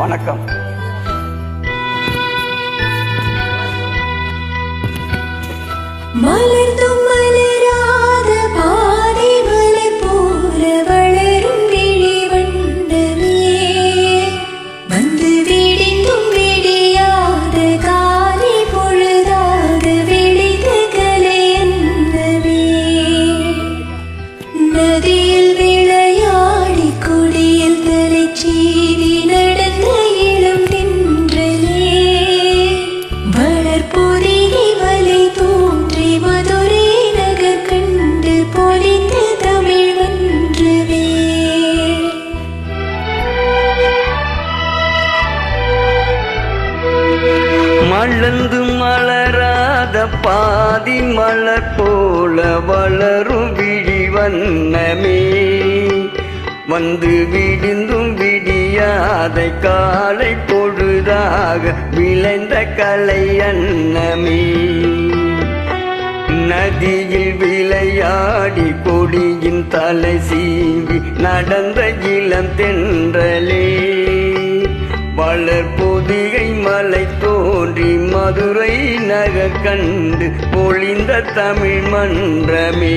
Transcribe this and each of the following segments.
வணக்கம். மலர்ந்தும் மலர்ந்து மலராத பாதி மலர் போல வளரும் விழி வண்ணமே. வந்து விடிந்தும் விடியாத காலை பொழுதாக விளைந்த கலை அன்னமே. நதியில் விளையாடி கொடியின் தலை சீவி நடந்த இளம் தென்றலே. வளர் பொதிகை மலை தோன்றி மதுரை நக கண்டு பொழிந்த தமிழ் மன்றமே.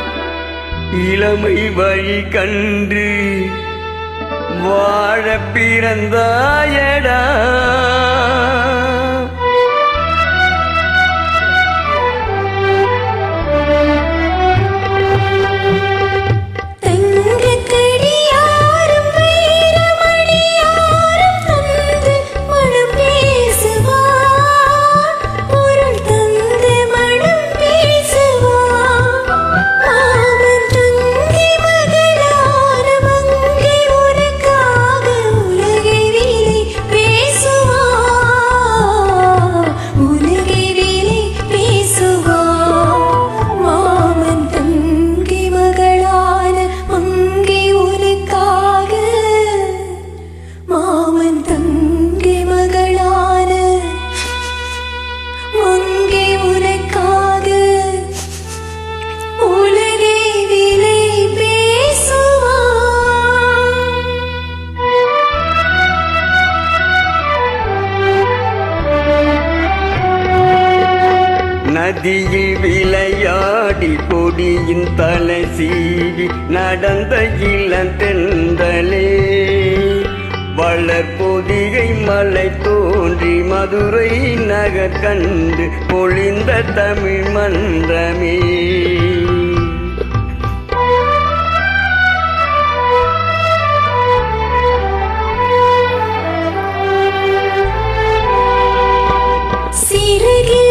இளமை வழி கன்று வாழ பிறந்தாயடா. மாமன் தங்கை மகளான மங்கை உனக்காக உலகை விலை பேசுவார் நதியில் விளையாடி கொடியின் தலை சீவி நடந்த இளந்தெந்தலே பொதிகை மலை தோன்றி மதுரை நகர் கண்டு பொழிந்த தமிழ் மன்றமே. சிறுகில்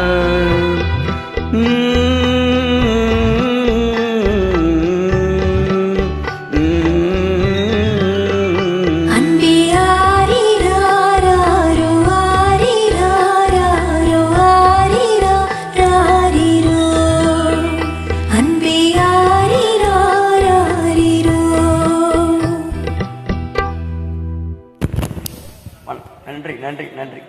நன்றி நன்றி நன்றி.